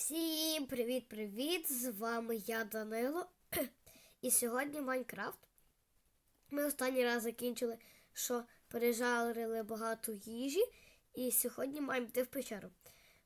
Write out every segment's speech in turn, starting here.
Всім привіт-привіт! З вами я Данило. І сьогодні Майнкрафт. Ми останній раз закінчили, що пережарили багато їжі, і сьогодні маємо йти в печеру.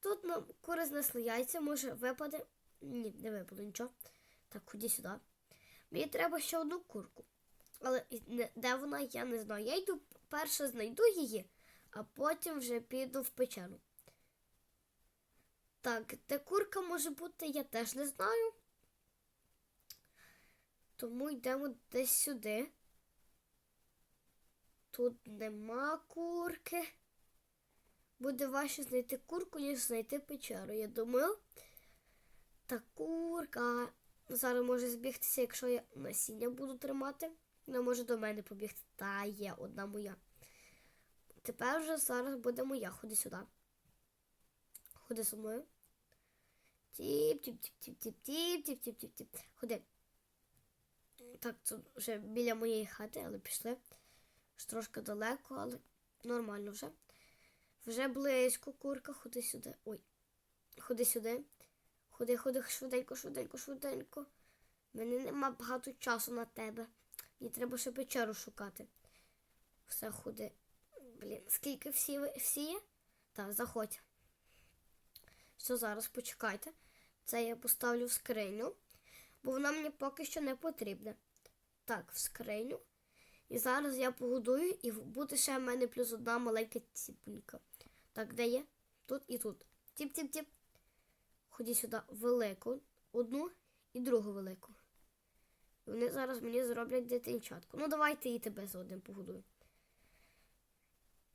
Тут нам кури знесли яйця, може випаде. Ні, не випаде нічого. Так, ході сюди. Мені треба ще одну курку. Але де вона, я не знаю. Я йду перше знайду її, а потім вже піду в печеру. Так, де курка може бути, я теж не знаю. Тому йдемо десь сюди. Тут нема курки. Буде важче знайти курку, ніж знайти печеру. Я думаю. Та курка. Зараз може збігтися, якщо я насіння буду тримати. Вона може до мене побігти. Та є одна моя. Тепер вже зараз буде моя. Ходи сюди. Ходи зі мною. Тіп, тіп, тіп, тіп, тіп, тіп, тіп, тіп, тіп, тіп. Ходи. Так, це вже біля моєї хати, але пішли. Ж трошки далеко, але нормально вже. Вже близько, курка, ходи сюди. Ой. Ходи сюди. Ходи, ходи, швиденько, швиденько, швиденько. У мене нема багато часу на тебе. Мені треба ще печеру шукати. Все ходи. Блін, скільки всі, всі є? Так, заходь. Все, зараз почекайте. Це я поставлю в скриню, бо вона мені поки що не потрібна. Так, в скриню. І зараз я погодую, і буде ще в мене плюс одна маленька ціпулька. Так, де є? Тут і тут. Тіп-тіп-тіп. Ході сюди велику, одну і другу велику. І вони зараз мені зроблять дитинчатку. Ну, давайте і тебе за одним погодую.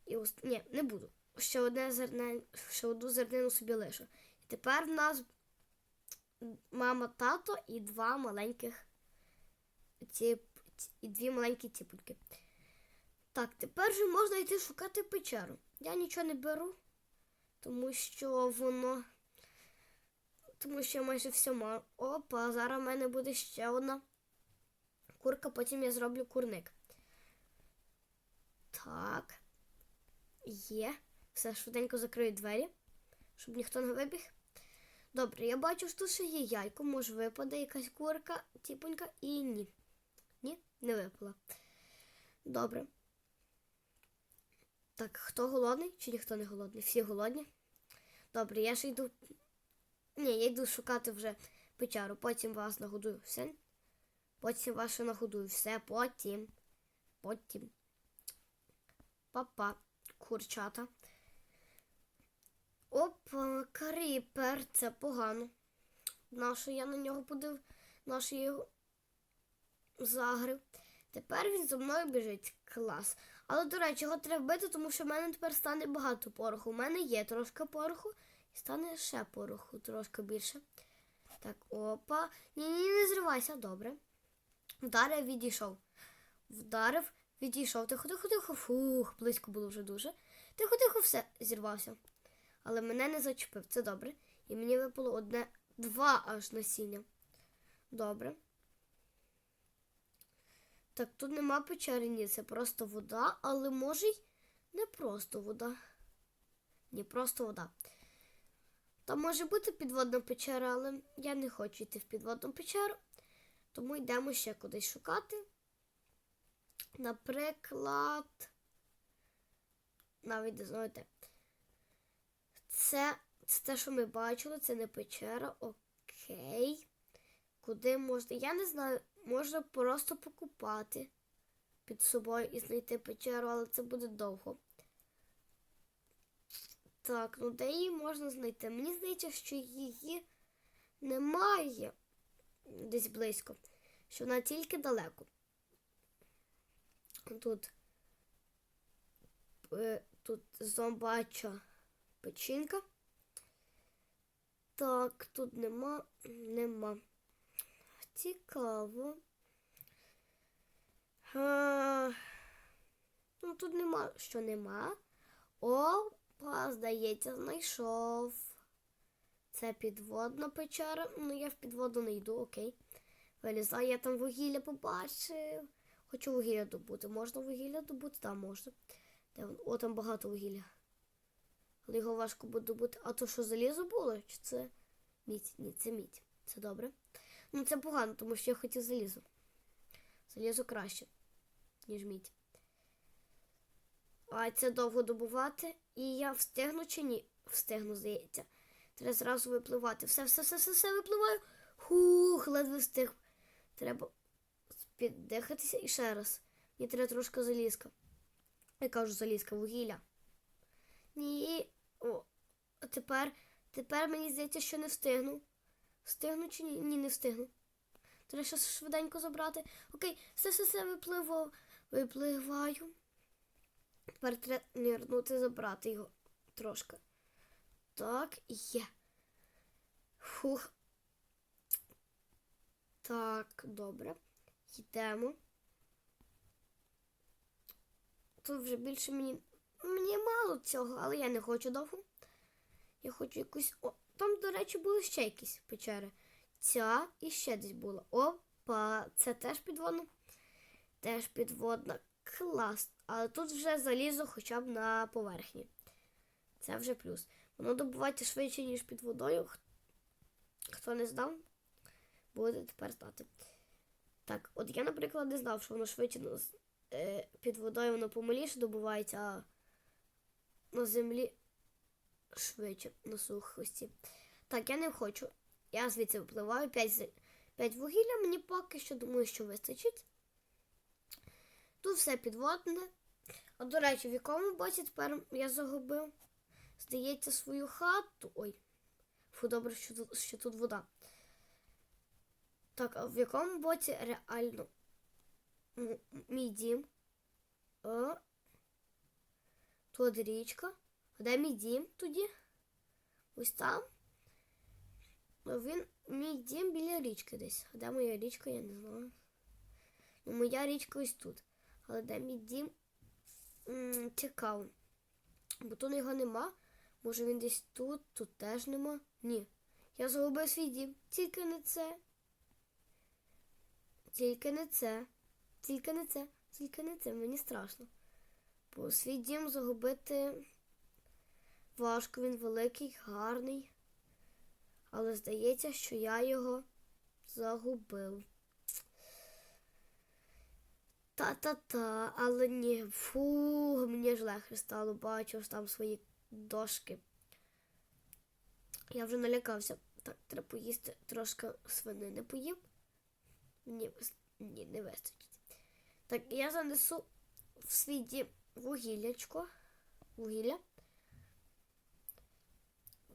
І ос... Ні, не буду. Ще одне зерне, ще одну зернину собі лишу. І тепер в нас мама, тато і два маленьких ці, і дві маленькі ціпульки. Так, тепер вже можна йти шукати печеру. Я нічого не беру, тому що воно. Тому що я майже все маю. Опа, зараз в мене буде ще одна курка, потім я зроблю курник. Так. Є. Все, швиденько закрию двері, щоб ніхто не вибіг. Добре, я бачу, що тут ще є яйко, може випаде якась курка, тіпонька, і ні. Ні, не випала. Добре. Так, хто голодний чи ніхто не голодний? Всі голодні. Добре, я ж йду. Ні, я йду шукати вже печеру, потім вас нагодую все. Потім вас нагодую все, потім. Потім. Папа, курчата. Кріпер, це погано. Нащо я на нього подив, нащо його загрив. Тепер він за мною біжить. Клас. Але, до речі, його треба бити, тому що в мене тепер стане багато пороху. У мене є трошки пороху і стане ще пороху, трошки більше. Так, опа. Ні-ні, не зривайся, добре. Вдарив, відійшов. Вдарив, відійшов. Тихо, тихо, тихо. Фух, близько було вже дуже. Тихо, тихо, все, зірвався. Але мене не зачепив, це добре. І мені випало одне, два аж насіння. Добре. Так, тут нема печери, ні, це просто вода, але може й не просто вода. Ні, просто вода. Там може бути підводна печера, але я не хочу йти в підводну печеру, тому йдемо ще кудись шукати. Наприклад, навіть знаєте, це, це те, що ми бачили, це не печера, окей. Куди можна? Я не знаю, можна просто покупати під собою і знайти печеру, але це буде довго. Так, ну де її можна знайти? Мені здається, що її немає десь близько, що вона тільки далеко. Тут, е, тут зомбача печінка. Так, тут нема, нема. Цікаво. А, ну, тут нема, що нема. Опа, здається, знайшов. Це підводна печера. Ну, я в підводу не йду, окей. Вилізаю, я там вугілля побачив. Хочу вугілля добути. Можна вугілля добути? Так, можна. Де? О, там багато вугілля. Але його важко буде добути. А то що залізо було? Чи це Мідь, ні, це мідь. Це добре. Ну це погано, тому що я хотів залізо. Залізо краще, ніж мідь. А це довго добувати. І я встигну чи ні? Встигну, здається. Треба зразу випливати. Все, все, все, все, все випливаю. Хух, ледве встиг. Треба піддихатися і ще раз. Мені треба трошки залізка. Я кажу залізка, вугілля. Ні. О, а тепер, тепер мені здається, що не встигну. Встигну чи ні? Ні, не встигну. Треба ще швиденько забрати. Окей, все, все, все випливо. Випливаю. Тепер треба нирнути, забрати його трошки. Так, є. Фух. Так, добре. Йдемо. Тут вже більше мені. Мені мало цього, але я не хочу довго. Я хочу якусь. О, там, до речі, були ще якісь печери. Ця і ще десь була. Опа, це теж підводна. Теж підводна. Клас. Але тут вже залізо хоча б на поверхні. Це вже плюс. Воно добувається швидше, ніж під водою. Хто не знав, буде тепер знати. Так, от я, наприклад, не знав, що воно швидше ну, е, під водою воно помаліше добувається, на землі швидше на сухості. Так, я не хочу. Я звідси випливаю 5, 5 вугілля, мені поки що думаю, що вистачить. Тут все підводне. А до речі, в якому боці тепер я загубив? Здається, свою хату. Ой. Фу, добре, що тут, що тут вода. Так, а в якому боці реально мій дім? О. Тут річка. А де мій дім тоді? Ось там. Він мій дім біля річки десь. А де моя річка, я не знаю. Ну, моя річка ось тут. Але де мій дім? Цікаво. Бо тут його нема. Може він десь тут, тут теж нема. Ні. Я загубив свій дім. Тільки не це. Тільки не це. Тільки не це. Тільки не це. Мені страшно. Бо свій дім загубити важко, він великий, гарний. Але здається, що я його загубив. Та-та-та, але ні, фу, мені ж легше стало, бачу там свої дошки. Я вже налякався. Так, треба поїсти трошки свинини поїм. Ні, ні, не вистачить. Так, я занесу в свій дім вугіллячко. Вугілля.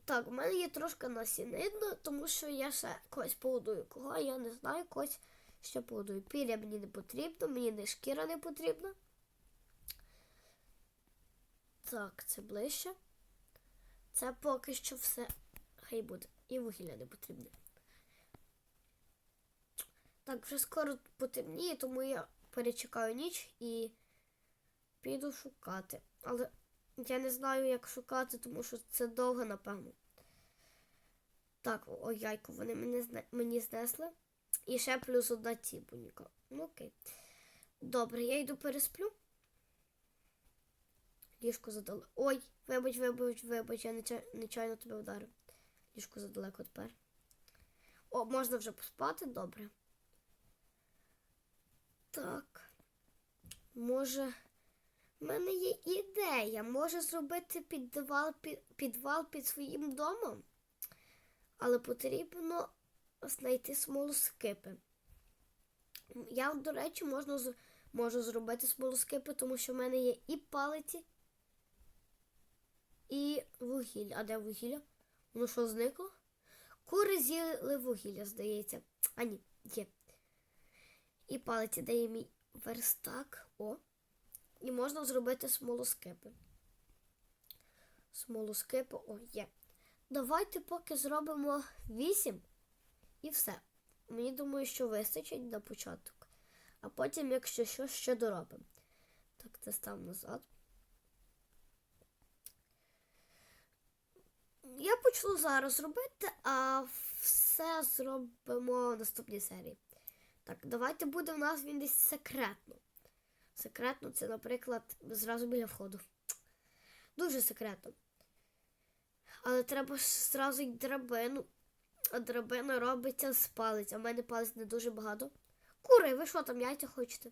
Так, у мене є трошки насінина, тому що я ще когось погодую. Кого я не знаю, когось що погодую. Піря мені не потрібно, мені не шкіра не потрібна. Так, це ближче. Це поки що все. Хай буде. І вугілля не потрібне. Так, вже скоро потемніє, тому я перечекаю ніч і піду шукати. Але я не знаю, як шукати, тому що це довго, напевно. Так, о, яйку вони мені, зне- мені знесли. І ще плюс одна цібуніка. Ну окей. Добре, я йду пересплю. Ліжко задали. Ой, вибач, вибач, вибач, я нечайно тебе вдарив. Ліжко задалеко тепер. О, можна вже поспати, добре. Так. Може, в мене є ідея. Може зробити підвал під, підвал під своїм домом. Але потрібно знайти смолоскипи. Я, до речі, можна, можу зробити смолоскипи, тому що в мене є і палиці, і вугілля. А де вугілля? Воно що зникло? Кури з'їли вугілля, здається. А ні, є. І палиці, де є мій верстак. О. І можна зробити смолоскипи. Смолоскипи, о, є. Давайте поки зробимо 8 і все. Мені думаю, що вистачить на початок. А потім, якщо що, ще доробимо. Так, це став назад. Я почну зараз робити, а все зробимо в наступній серії. Так, давайте буде у нас він десь секретно. Секретно це, наприклад, зразу біля входу. Дуже секретно. Але треба ж зразу й драбину А драбина робиться з палець, а в мене палець не дуже багато. Кури, ви що там яйця хочете?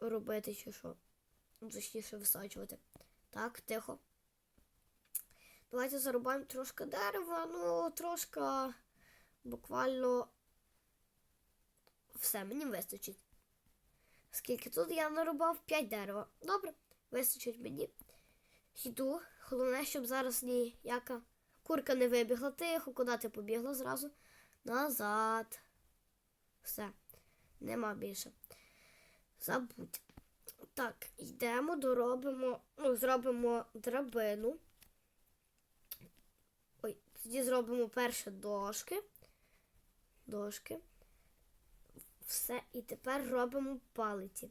Робити чи що? Точніше висаджувати. Так, тихо. Давайте зарубаємо трошки дерева, ну, трошки буквально все, мені вистачить. Скільки тут я нарубав 5 дерева. Добре, вистачить мені. Йду. Головне, щоб зараз ніяка курка не вибігла тихо, куди ти побігла зразу? Назад. Все, нема більше. Забудь. Так, йдемо, доробимо, ну, зробимо драбину. Ой, тоді зробимо перше дошки. Дошки. Все, і тепер робимо палиці.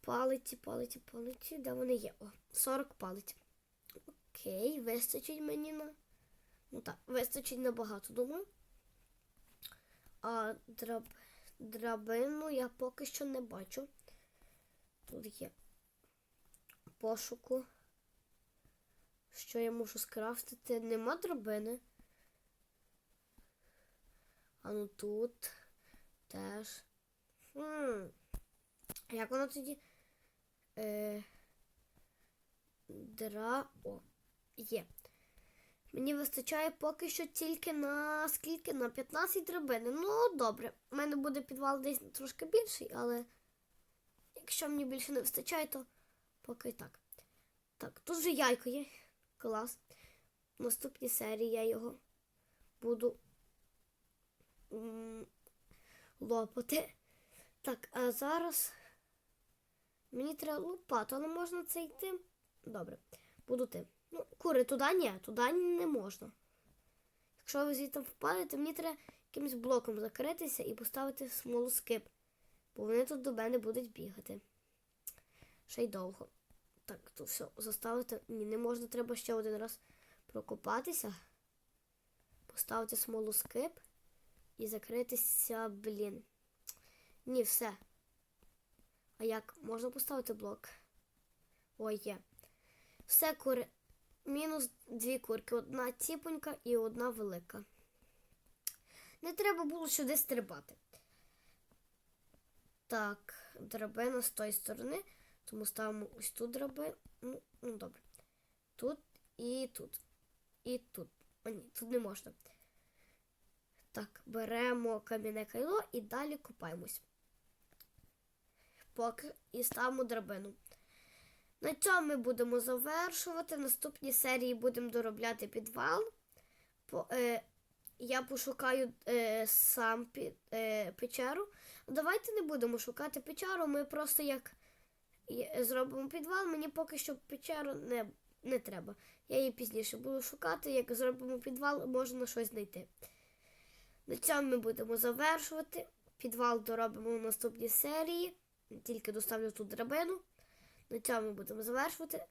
Палиці, палиці, палиці. Де вони є? О, 40 палиць. Окей, вистачить мені на. Ну так, вистачить набагато, думаю. А драб... драбину я поки що не бачу. Тут є пошуку. Що я можу скрафтити? Нема драбини. А ну тут теж. Хм. Як воно тоді? Е... Дра. О, є. Мені вистачає поки що тільки на скільки? На 15 драбини. Ну, добре. У мене буде підвал десь трошки більший, але якщо мені більше не вистачає, то поки так. Так, тут вже яйко є. Клас. В наступній серії я його буду лопати. Так, а зараз мені треба лопату, але можна це йти. Добре, буду ти. Ну, кури, туди ні, туди не можна. Якщо ви звідти впадете, мені треба якимось блоком закритися і поставити смолоскип, бо вони тут до мене будуть бігати. Ще й довго. Так, то все, заставити. Ні, не можна, треба ще один раз прокопатися, поставити смолоскип і закритися, блін. Ні, все. А як? Можна поставити блок? Ой, є. Все кури. Мінус дві курки. Одна ціпонька і одна велика. Не треба було сюди стрибати. Так, драбина з тої сторони. Тому ставимо ось тут драбину. Ну, ну добре. Тут і тут. І тут. О, ні, тут не можна. Так, беремо кам'яне кайло і далі копаємось. Поки і ставимо драбину. На цьому ми будемо завершувати. В наступній серії будемо доробляти підвал. По, е, я пошукаю е, сам пі, е, печеру. Давайте не будемо шукати печеру. Ми просто як зробимо підвал. Мені поки що печеру не, не треба. Я її пізніше буду шукати. Як зробимо підвал, можна щось знайти. На цьому ми будемо завершувати. Підвал доробимо в наступній серії. Тільки доставлю тут драбину. На цьому ми будемо завершувати.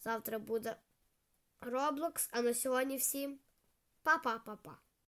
Завтра буде Roblox, а на сьогодні всім па-па-па-па.